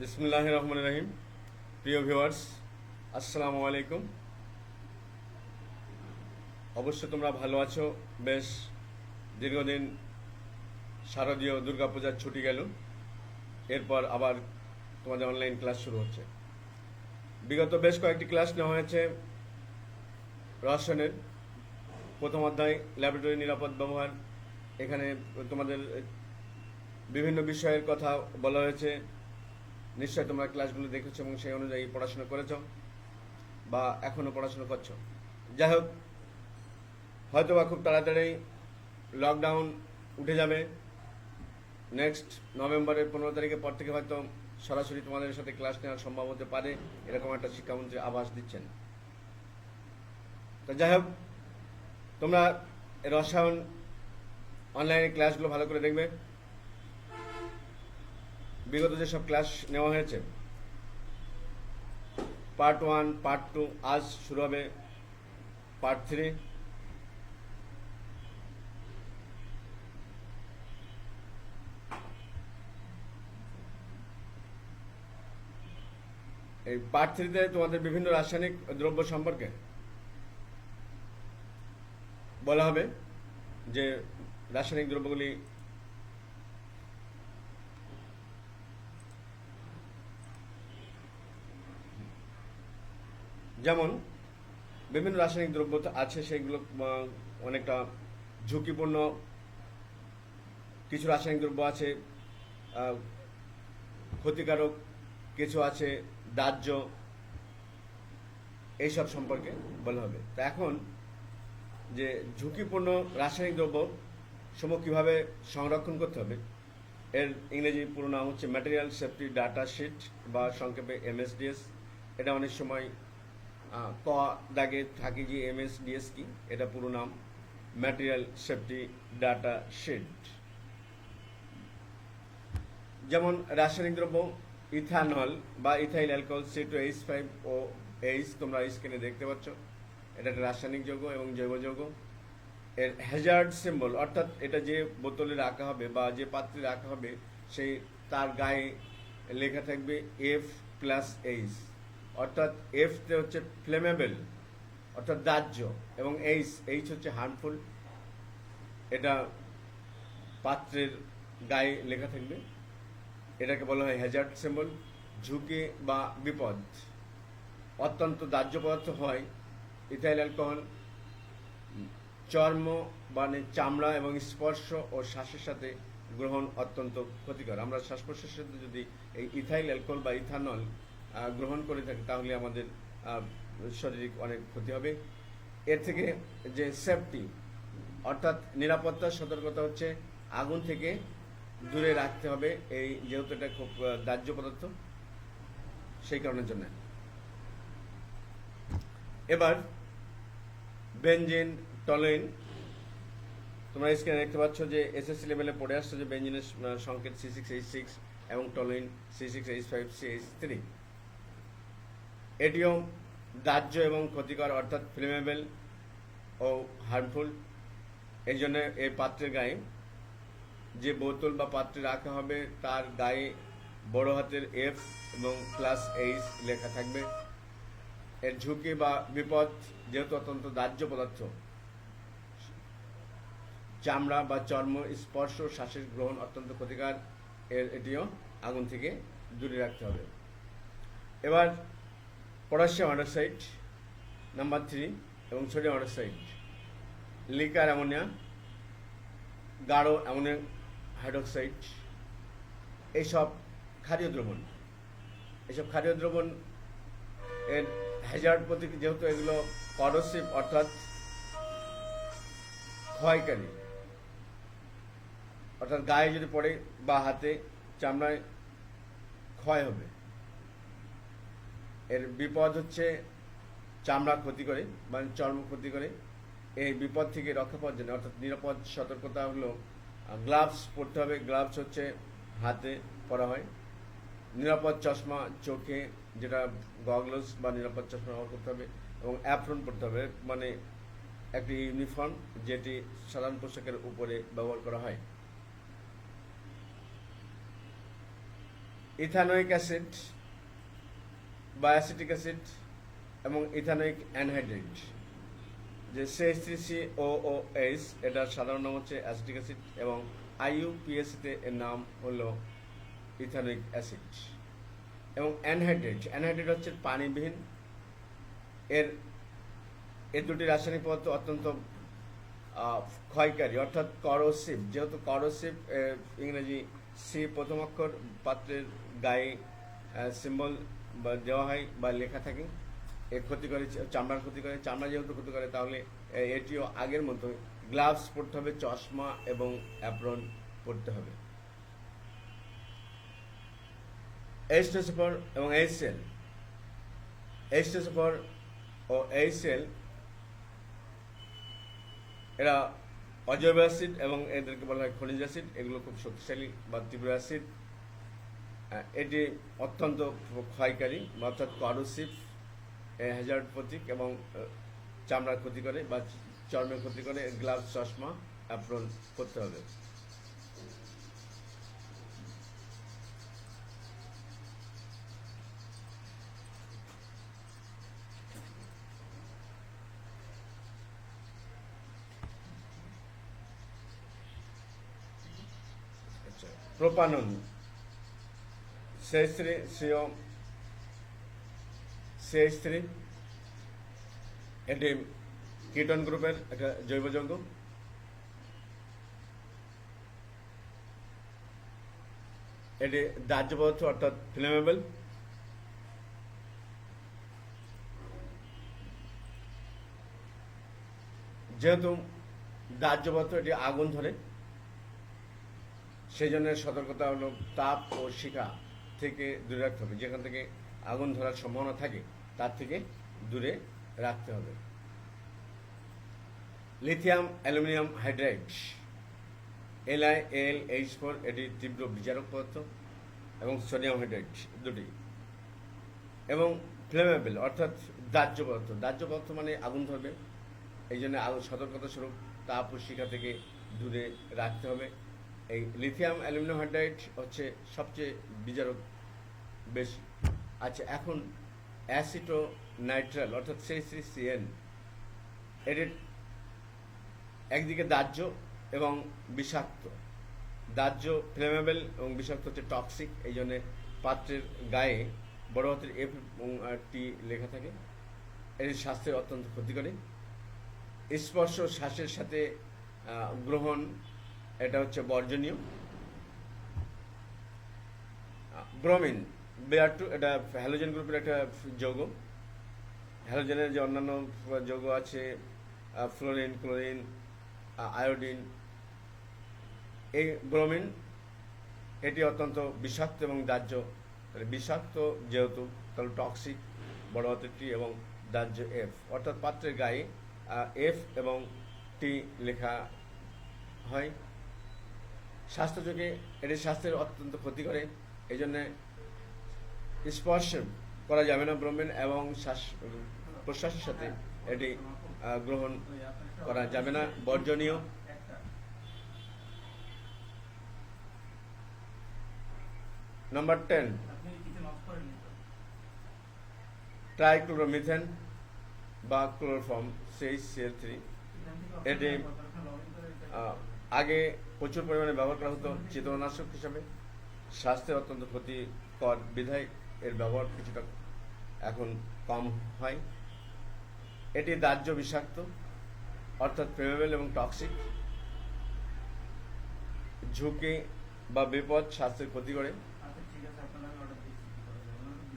বিসমুল্লাহ রহমান রহিম প্রিয় ভিউয়ার্স আসসালামু আলাইকুম অবশ্য তোমরা ভালো আছো, বেশ দীর্ঘদিন শারদীয় দুর্গাপূজার ছুটি গেল, এরপর আবার তোমাদের অনলাইন ক্লাস শুরু হচ্ছে। বিগত বেশ কয়েকটি ক্লাস নেওয়া হয়েছে রসায়নের। প্রথম অধ্যায় ল্যাবরেটরি নিরাপদ ব্যবহার। এখানে তোমাদের বিভিন্ন বিষয়ের কথা বলা হয়েছে। নিশ্চয় তোমরা ক্লাসগুলো দেখেছ এবং সেই অনুযায়ী পড়াশোনা করেছ বা এখনও পড়াশোনা করছ। যাই হোক হয়তো বা খুব তাড়াতাড়ি লকডাউন উঠে যাবে। নেক্সট নভেম্বরের পনেরো তারিখের পর থেকে হয়তো সরাসরি তোমাদের সাথে ক্লাস নেওয়ার সম্ভব হতে পারে, এরকম একটা শিক্ষামন্ত্রী আভাস দিচ্ছেন। তো যাই হোক, তোমরা রসায়ন অনলাইনে ক্লাসগুলো ভালো করে দেখবে। বিগত যেসব ক্লাস নেওয়া হয়েছে পার্ট ওয়ান পার্ট টু আজ শুরু হবে পার্ট থ্রি এই পার্ট থ্রিতে তোমাদের বিভিন্ন রাসায়নিক দ্রব্য সম্পর্কে বলা হবে যে রাসায়নিক দ্রব্যগুলি যেমন বিভিন্ন রাসায়নিক দ্রব্য আছে, সেগুলো অনেকটা ঝুঁকিপূর্ণ কিছু রাসায়নিক দ্রব্য আছে ক্ষতিকারক কিছু আছে, দাহ্য, এইসব সম্পর্কে বলা হবে। তা এখন যে ঝুঁকিপূর্ণ রাসায়নিক দ্রব্য সমূহ কীভাবে সংরক্ষণ করতে হবে, এর ইংরেজি পুরো নাম হচ্ছে ম্যাটেরিয়াল সেফটি ডাটা শিট বা সংক্ষেপে এমএসডিএস এটা অনেক সময় ক দাগে থাকে যে এমএসডিএস কি, এটা পুরো নাম। ম্যাটেরিয়াল সেফটি ডাটা শেড যেমন রাসায়নিক দ্রব্য, ইথানল বা ethyl alcohol C two H five O H তোমরা স্ক্রিনে দেখতে পাচ্ছ। এটা একটা রাসায়নিক যৌগ এবং জৈব যৌগ। এর হ্যাজার্ড সিম্বল অর্থাৎ এটা যে বোতলে রাখা হবে বা যে পাত্রে রাখা হবে, সেই তার গায়ে লেখা থাকবে এফ প্লাস এইচ অর্থাৎ এফতে হচ্ছে ফ্লেমেবল অর্থাৎ দাহ্য, এবং এইচ এইচ হচ্ছে হার্মফুল এটা পাত্রের গায়ে লেখা থাকবে। এটাকে বলা হয় হ্যাজার্ড সিম্বল ঝুঁকি বা বিপদ। অত্যন্ত দাহ্য পদার্থ হয় ইথাইল অ্যালকোহল চর্ম মানে চামড়া এবং স্পর্শ ও শ্বাসের সাথে গ্রহণ অত্যন্ত ক্ষতিকর। আমরা শ্বাস প্রশ্বাসের যদি এই ইথাইল অ্যালকোহল বা ইথানল গ্রহণ করে থাকি, তাহলে আমাদের শারীরিক অনেক ক্ষতি হবে। এর থেকে যে সেফটি অর্থাৎ নিরাপত্তা, সতর্কতা হচ্ছে আগুন থেকে দূরে রাখতে হবে। এই যেহেতু এটা খুব দাহ্য পদার্থ, সেই কারণের জন্য। এবার বেঞ্জিন টলিন তোমরা স্ক্রিনে দেখতে পাচ্ছ যে এসএসসি লেভেলে পড়ে আসছে যে বেঞ্জিনের সংকেত সি সিক্স এইচ সিক্স এবং toluene C six H five C H three এটিও দাহ্য এবং ক্ষতিকর অর্থাৎ ফ্লেমেবল ও হার্মফুল এই জন্য এই পাত্রের গায়ে যে বোতল বা পাত্রে রাখা হবে, তার গায়ে বড় হাতের এফ এবং ক্লাস এইচ লেখা থাকবে। এর ঝুঁকি বা বিপদ যেহেতু অত্যন্ত দাহ্য পদার্থ, চামড়া বা চর্ম স্পর্শ শ্বাসের গ্রহণ অত্যন্ত ক্ষতিকার। এর এটিও আগুন থেকে দূরে রাখতে হবে। এবার পটাশিয়াম অক্সাইড নাম্বার থ্রি, এবং সোডিয়াম অক্সাইড লিকার অ্যামোনিয়া, গাঢ় অ্যামোনিয়াম হাইড্রোক্সাইড, এইসব ক্ষারীয় দ্রবণ। এইসব ক্ষারীয় দ্রবণ এর হ্যাজার্ড প্রতি যেহেতু এগুলো করসিভ অর্থাৎ ক্ষয়কারী। অর্থাৎ গায়ে যদি পড়ে বা হাতে, চামড়ায় ক্ষয় হবে। এর বিপদ হচ্ছে চামড়া ক্ষতি করে মানে চর্ম ক্ষতি করে। এই বিপদ থেকে রক্ষা পাওয়ার জন্য, অর্থাৎ নিরাপদ সতর্কতা হলো গ্লাভস পরতে হবে। গ্লাভস হচ্ছে হাতে পরা হয়। নিরাপদ চশমা চোখে যেটা গগলস বা নিরাপদ চশমা ব্যবহার করতে হবে এবং অ্যাপ্রন পরতে হবে মানে একটি ইউনিফর্ম যেটি সাধারণ পোশাকের উপরে ব্যবহার করা হয়। ইথানোইক অ্যাসিড বা অ্যাসিটিক অ্যাসিড এবং ইথানোইক অ্যানহাইড্রেট। যে CH three C O O H এটার সাধারণ নাম হচ্ছে অ্যাসিটিক অ্যাসিড এবং আইইউপিএসিতে এর নাম হলো ইথানোইক অ্যাসিড। এবং অ্যানহাইড্রেট অ্যানহাইড্রেট হচ্ছে পানিবিহীন। এর এর দুটি রাসায়নিক পদার্থ অত্যন্ত ক্ষয়কারী, অর্থাৎ করসিভ যেহেতু করসিভ ইংরেজি সি প্রথম অক্ষর, পাত্রের গায়ে সিম্বল বা দেওয়া হয় বা লেখা থাকে, এ ক্ষতি করে, চামড়ার ক্ষতি করে। চামড়া যেহেতু ক্ষতি করে, তাহলে এটিও আগের মতো গ্লাভস পরতে হবে, চশমা এবং অ্যাপ্রন পরতে হবে। এইচ ফোর এবং এইচএল এইচ ফোর ও এইচএল এরা অজৈব অ্যাসিড এবং এদেরকে বলা হয় খনিজ অ্যাসিড। এগুলো খুব শক্তিশালী বা তীব্র অ্যাসিড। এটি অত্যন্ত ক্ষয়কারী, অর্থাৎ করোসিভ হ্যাজার্ড প্রতীক এবং চামড়ার ক্ষতি করে বা চর্মের ক্ষতি করে, গ্লাভস, চশমা অ্যাপ্রন করতে হবে। আচ্ছা propanone. CH three CO CH three এটি কিটন গ্রুপের একটা জৈব যৌগ এটি দাহ্য পদার্থ অর্থাৎ ফ্লেমেবল যেহেতু দাহ্য পদার্থ এটি আগুন ধরে সেই জন্য সতর্কতা হলো তাপ ও শিখা। থেকে দূরে রাখতে হবে। যেখান থেকে আগুন ধরার সম্ভাবনা থাকে, তার থেকে দূরে রাখতে হবে। Lithium, aluminium hydride L I L H four, এটি তীব্র বিচারক পদার্থ, এবং সোডিয়াম হাইড্রাইড দুটি। এবং ফ্লেমেবল, অর্থাৎ দাহ্য পদার্থ। দাহ্য পদার্থ মানে আগুন ধরবে, এই জন্য আগুন সতর্কতা স্বরূপ তাপ শিখা থেকে দূরে রাখতে হবে। এই লিথিয়াম, অ্যালুমিনিয়াম হাইড্রাইড হচ্ছে সবচেয়ে বিচারক বেশি। আচ্ছা এখন অ্যাসিটো নাইট্রাল অর্থাৎ সেই সি সিএন এটির একদিকে দাহ্য এবং বিষাক্ত। দাহ্য ফ্লেমেবল এবং বিষাক্ত হচ্ছে টক্সিক এই জন্যে পাত্রের গায়ে বড় হাতের এফ টি লেখা থাকে। এটি স্বাস্থ্যের অত্যন্ত ক্ষতি করে স্পর্শ শ্বাসের সাথে গ্রহণ, এটা হচ্ছে বর্জনীয়। ব্রোমিন বেয়ার টু এটা হ্যালোজেন গ্রুপের একটা যৌগ। হ্যালোজেনের যে অন্যান্য যৌগ আছে ফ্লোরিন ক্লোরিন আয়োডিন এই ব্রোমিন এটি অত্যন্ত বিষাক্ত এবং দাহ্য। বিষাক্ত যেহেতু, তাহলে টক্সিক বড় হাতের টি এবং দাহ্য এফ অর্থাৎ পাত্রের গায়ে এফ এবং টি লেখা হয়। স্বাস্থ্য যোগে এটি স্বাস্থ্যের অত্যন্ত ক্ষতি করে এই জন্যে স্পর্শ করা যাবে না ব্রহ্মেন এবং শ্বাস, প্রশ্বাসের সাথে এটি গ্রহণ করা যাবে না। বর্জনীয়। নাম্বার টেন ট্রাইক্লোরোমিথেন বা ক্লোরোফর্ম সিএইচ সিএল থ্রি এটি আগে প্রচুর পরিমাণে ব্যবহার করা হতো, চেতনানাশক হিসাবে। স্বাস্থ্যের অত্যন্ত ক্ষতিকর বিধায় এর ব্যবহার কিছুটা এখন কম হয়। এটি দাহ্য বিষাক্ত অর্থাৎ ফ্লেমেবল এবং টক্সিক ঝুঁকি বা বিপদ স্বাস্থ্যের ক্ষতি করে।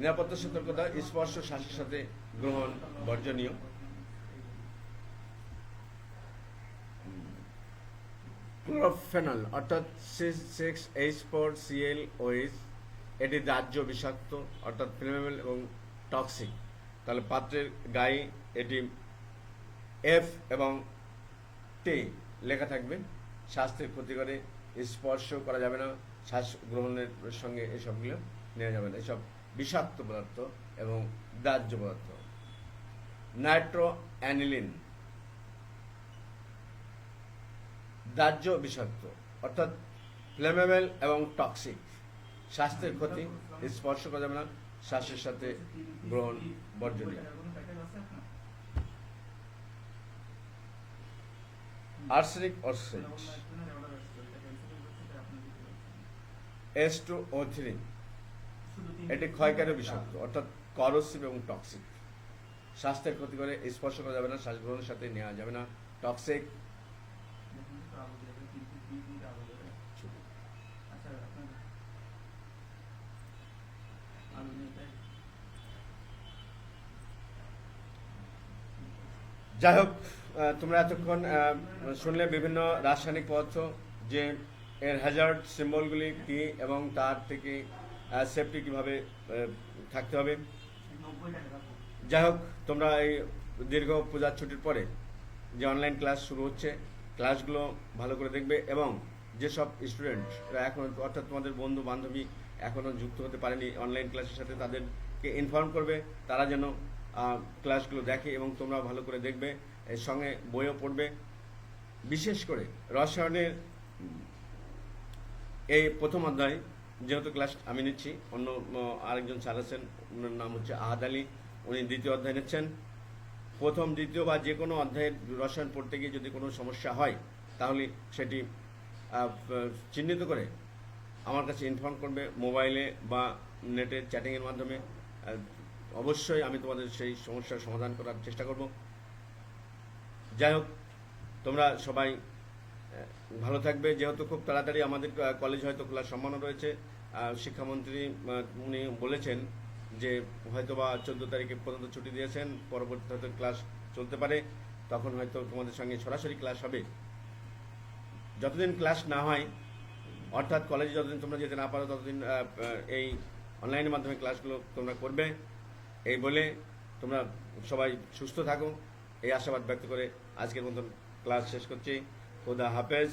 নিরাপত্তা সতর্কতা স্পর্শ শ্বাসের সাথে গ্রহণ বর্জনীয়। ক্লোরোফেনল অর্থাৎ six H four CL OH এটি দাহ্য বিষাক্ত, অর্থাৎ ফ্লেমেবল এবং টক্সিক তাহলে পাত্রের গায়ে এটি এফ এবং টি লেখা থাকবে। স্বাস্থ্যের ক্ষতি করে, স্পর্শ করা যাবে না শ্বাস গ্রহণের সঙ্গে এসবগুলো নেওয়া যাবে না। এসব বিষাক্ত পদার্থ এবং দাহ্য পদার্থ। নাইট্রো অ্যানিলিন দাহ্য বিষাক্ত, অর্থাৎ ফ্লেমেবল এবং টক্সিক স্বাস্থ্যের ক্ষতি স্পর্শ করা যাবে না শ্বাসের সাথে গ্রহণ বর্জনীয়। Arsenic oxide. এস টু এটি ক্ষয়কারী বিষাক্ত, অর্থাৎ করসিভ এবং টক্সিক স্বাস্থ্যের ক্ষতি করে স্পর্শ করা যাবে না, শ্বাস গ্রহণের সাথে নেওয়া যাবে না টক্সিক যাই হোক তোমরা এতক্ষণ শুনলে বিভিন্ন রাসায়নিক পদার্থ, যে এর হ্যাজার্ড সিম্বলগুলি কি এবং তার থেকে সেফটি কীভাবে থাকতে হবে। যাই হোক তোমরা এই দীর্ঘ পূজার ছুটির পরে যে অনলাইন ক্লাস শুরু হচ্ছে ক্লাসগুলো ভালো করে দেখবে এবং যেসব স্টুডেন্টরা এখন, অর্থাৎ তোমাদের বন্ধু বান্ধবী এখনও যুক্ত হতে পারেনি অনলাইন ক্লাসের সাথে, তাদেরকে ইনফর্ম করবে, তারা যেন ক্লাসগুলো দেখে এবং তোমরা ভালো করে দেখবে, এর সঙ্গে বইও পড়বে। বিশেষ করে রসায়নের এই প্রথম অধ্যায়, যেহেতু ক্লাস আমি নিচ্ছি, অন্য আরেকজন স্যার আছেন, ওনার নাম হচ্ছে আহাদ আলী, উনি দ্বিতীয় অধ্যায় নিচ্ছেন। প্রথম, দ্বিতীয় বা যে কোনো অধ্যায়ের রসায়ন পড়তে গিয়ে যদি কোনো সমস্যা হয়, তাহলে সেটি চিহ্নিত করে আমার কাছে ইনফর্ম করবে মোবাইলে বা নেটে চ্যাটিংয়ের মাধ্যমে। অবশ্যই আমি তোমাদের সেই সমস্যার সমাধান করার চেষ্টা করব। যাই হোক, তোমরা সবাই ভালো থাকবে। যেহেতু খুব তাড়াতাড়ি আমাদের কলেজ হয়তো খোলার সম্ভাবনা রয়েছে। শিক্ষামন্ত্রী উনি বলেছেন যে হয়তো বা চোদ্দ তারিখে পর্যন্ত ছুটি দিয়েছেন, পরবর্তীতে হয়তো ক্লাস চলতে পারে। তখন হয়তো তোমাদের সঙ্গে সরাসরি ক্লাস হবে। যতদিন ক্লাস না হয়, অর্থাৎ কলেজে যতদিন তোমরা যেতে না পারো, ততদিন এই অনলাইনের মাধ্যমে ক্লাসগুলো তোমরা করবে। এই বলে তোমরা সবাই সুস্থ থাকো। এই আশাবাদ ব্যক্ত করে আজকের মতন ক্লাস শেষ করছি। খোদা হাফেজ।